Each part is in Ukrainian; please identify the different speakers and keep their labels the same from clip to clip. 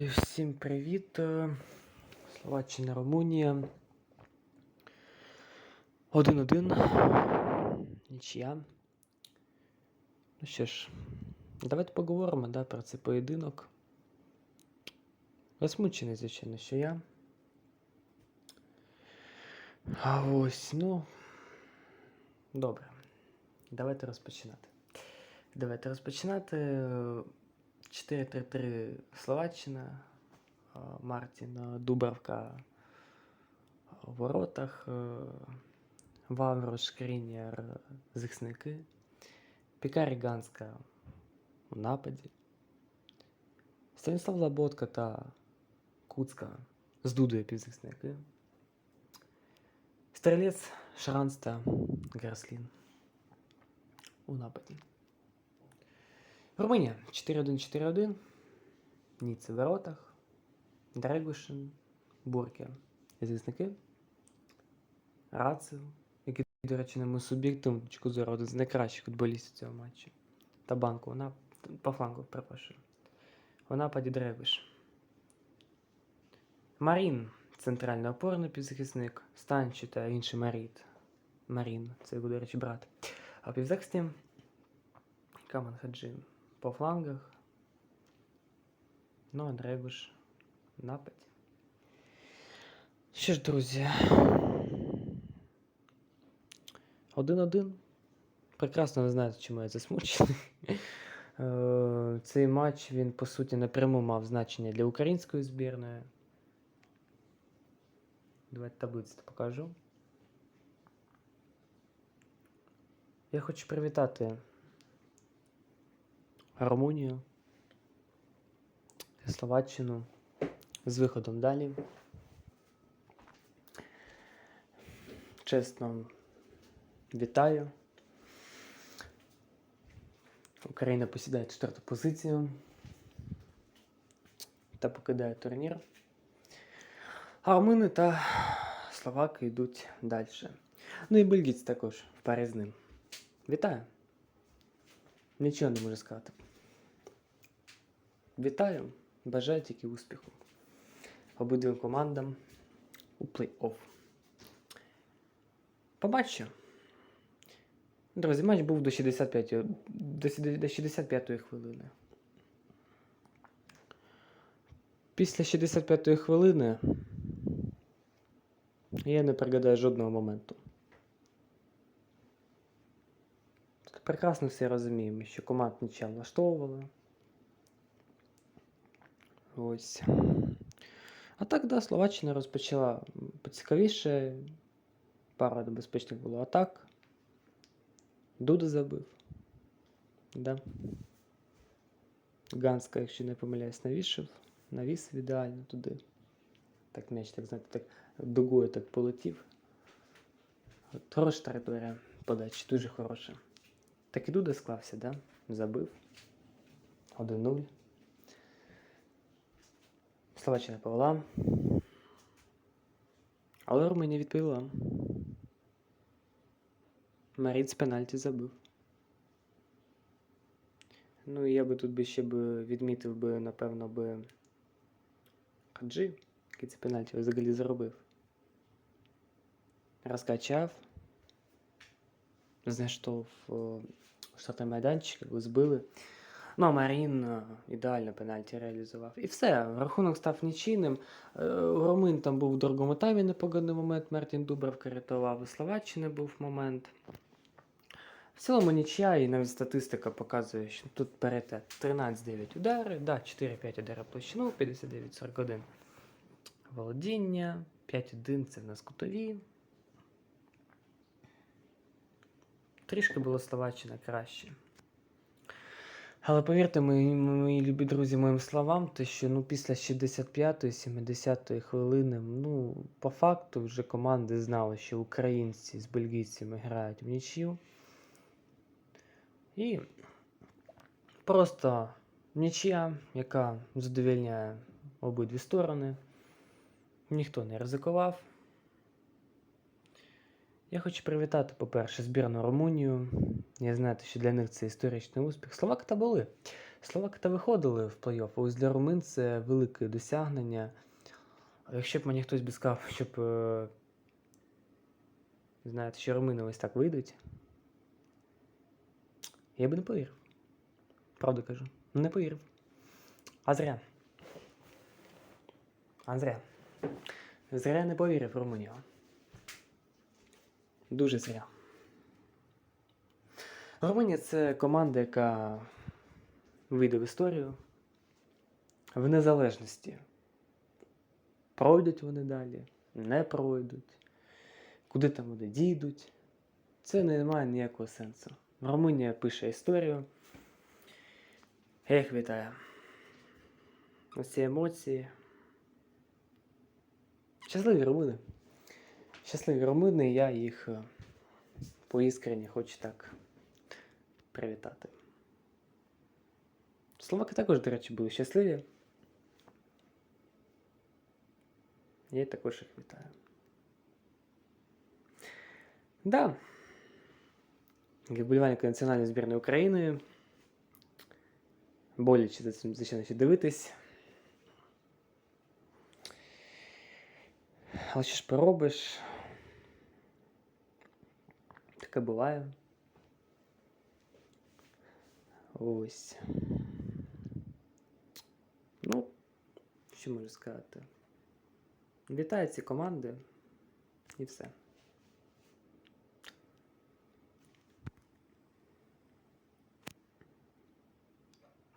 Speaker 1: Всім привіт. е, Словаччина, Румунія. 1-1. Нічия. Ну що ж, давайте поговоримо да, про цей поєдинок. Засмучений, звичайно, що я. А ось, ну. Добре. Давайте розпочинати. Давайте розпочинати. Е, 4-3-3 Словаччина. Мартін Дубравка у воротах. Вавро, Шкрінєр, е, захисники. Пікарі Ганська у нападі. Станіслав Лаботка та Куцка з Дудою півзахисники. Стрілець, Шранц та Герслін у нападі. Румунія 4-1-4-1. Ніце в воротах. Дрегушин, Бурке. Звісники. Рацев, який, до речі, на мою суб'єктивну точку зору один з найкращих футболістів цього матчу. Та банку, вона по флангу, перепрошую. У нападі Дрегуш. Марін, центральний опорний півзахисник. Станчі та інший Маріт. Марін, це до речі, брат. А в Каман Хаджин по флангах. Ну, а Дрегуш в нападі. Що ж, друзі. Один-один. Прекрасно ви знаєте, чому я засмучений. Е, Цей матч він, по суті, напряму мав значення для української збірної. Давайте таблицю покажу. Я хочу привітати Румунію Словаччину з виходом далі. Чесно вітаю. Україна посідає четверту позицію та покидає турнір. А румуни та словаки йдуть далі. Ну і бельгійці також в парі з ним. Вітаю! Нічого не можу сказати. Вітаю! Бажаю тільки успіху обидвим командам у плей-офф. Побачу. Друзі, матч був до 65 до до 65-ї хвилини. Після 65-ї хвилини я не пригадаю жодного моменту. Прекрасно всі розуміємо, що команд нічого влаштовувала. Ось. А так, да, Словаччина розпочала поцікавіше. Пара небезпечних було атак. Дуда забив. Да. Ганска, якщо не помиляюсь, навішив. Навісив ідеально туди. Так м'яч, так знаєте, так дугою так полетів. Хороша траєкторія подачі, дуже хороша. Так і Дуда склався, да? Забив. 1-0. Словаччина повела. Але Румунія відповіла. Маріт з пенальті забив. Ну і я би тут би ще би відмітив би, напевно, би Хаджи, який це пенальті взагалі заробив. Розкачав. Знайшов о, штатний майданчик, його збили. Ну, а Марін е, ідеально пенальті реалізував. І все, рахунок став нічийним. Е, Румин там був в другому таймі непоганий момент. Мартін Дубравка рятував, і Словаччини був момент. В цілому нічия, і навіть статистика показує, що тут берете 13-9 удари, да, 4-5 удари площину, 59-41 володіння, 5-1 це в нас кутові. Трішки було Словаччина краще. Але повірте, мої, мої любі друзі, моїм словам, те, що ну, після 65-70 хвилини, ну, по факту вже команди знали, що українці з бельгійцями грають в нічию. І просто нічия, яка задовільняє обидві сторони. Ніхто не ризикував. Я хочу привітати, по-перше, збірну Румунію. Я знаю, що для них це історичний успіх. Словаки та були. Словаки та виходили в плей-офф, ось для румин це велике досягнення. Якщо б мені хтось би сказав, щоб. е, Знаєте, що румини ось так вийдуть. Я би не повірив. Правду кажу. Не повірив. А зря. А зря. Зря не повірив Румунію. Дуже зря. Румунія це команда, яка вийде в історію в незалежності. Пройдуть вони далі, не пройдуть, куди там вони дійдуть. Це не має ніякого сенсу. Румунія пише історію. Я їх вітаю. Ось ці емоції. Щасливі румуни. Щасливі румуни, я їх е, поіскренні хочу так привітати. Словаки також, до речі, були щасливі. Я також їх вітаю. Да. Для вболівальника національної збірної України. Боляче за цим, звичайно, дивитись. Але що ж поробиш? Таке буває. Ось. Ну, що можу сказати? Вітаю ці команди і все.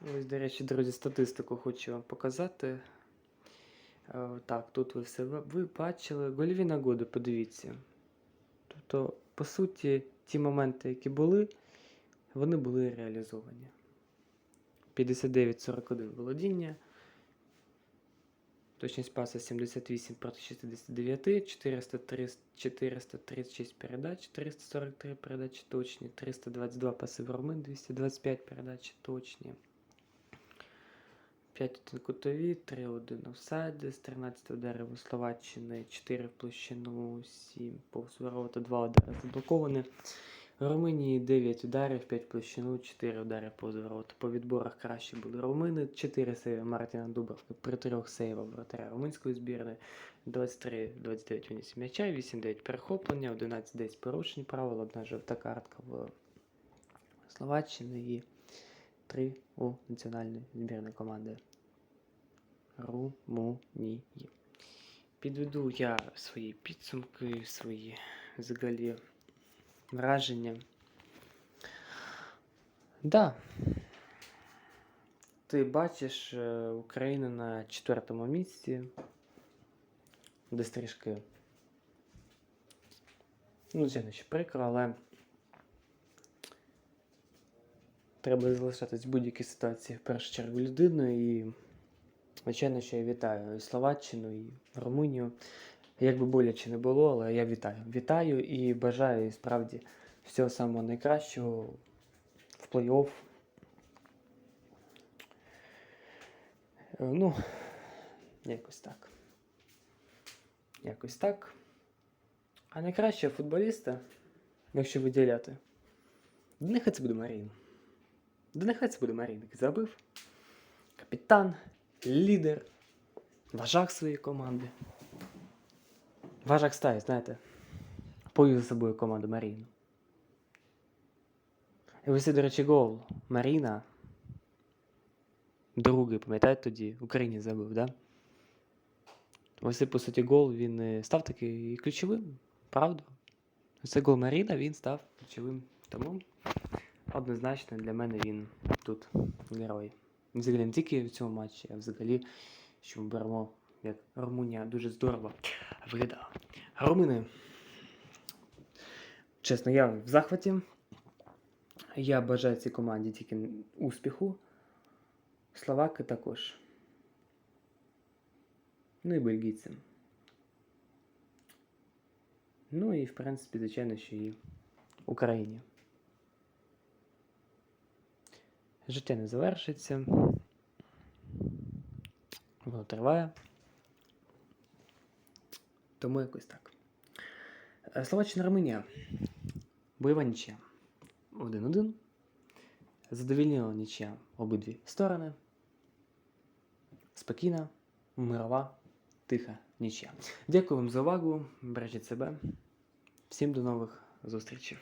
Speaker 1: Ось, до речі, друзі, статистику хочу вам показати. Е, Так, тут ви все ви бачили. Гольові нагоди, подивіться. Тобто, по суті, ті моменти, які були, вони були реалізовані. 59-41 володіння. Точність паса 78 проти 69, 403, 436 передач, 343 передачі точні, 322 паси в Румин, 225 передач точні. 5 1 кутові, 3 1 офсайди, з 13 ударів у Словаччини, 4 в площину, 7 повз ворота, 2 удари заблоковані. В Румунії 9 ударів, 5 в площину, 4 удари повз ворота. По відборах краще були румини, 4 сейви Мартіна Дубровка при 3 сейвах вратаря румунської збірної, 23-29 виніс м'яча, 8-9 перехоплення, 11-10 порушень правил, одна жовта картка в Словаччини і 3 у національної збірної команди Румунії. Підведу я свої підсумки, свої взагалі враження. Да. Ти бачиш е, Україну на четвертому місці. Десь трішки. Ну, звичайно, ще прикро, але треба залишатись в будь-якій ситуації в першу чергу людиною. І, звичайно, що я вітаю і Словаччину, і Румунію. Як би боляче не було, але я вітаю. Вітаю і бажаю справді всього самого найкращого в плей-офф. Ну, якось так. Якось так. А найкращого футболіста, якщо виділяти, нехай це буде Марін. Да нехай це буде Марін, забив. Капітан, лідер, вожак своєї команди. Вожак стаї, знаєте, повів за собою команду Маріну. І ось, до речі, гол Маріна. Другий, пам'ятаєте тоді, в Україні забив, да? Ось цей, по суті, гол він е, став такий ключовим, правда? Цей гол Маріна він став ключовим. Тому однозначно для мене він тут герой. Взагалі не тільки в цьому матчі, а взагалі, що ми беремо, як Румунія дуже здорово виглядала. Румини. Чесно, я в захваті. Я бажаю цій команді тільки успіху. Словаки також. Ну і бельгійцям. Ну і, в принципі, звичайно, що і Україні. Життя не завершиться. Воно триває. Тому якось так. Е, Словаччина Румунія. Бойова нічия. 1-1. Задовільнила нічия обидві сторони. Спокійна, мирова, тиха нічия. Дякую вам за увагу. Бережіть себе. Всім до нових зустрічей.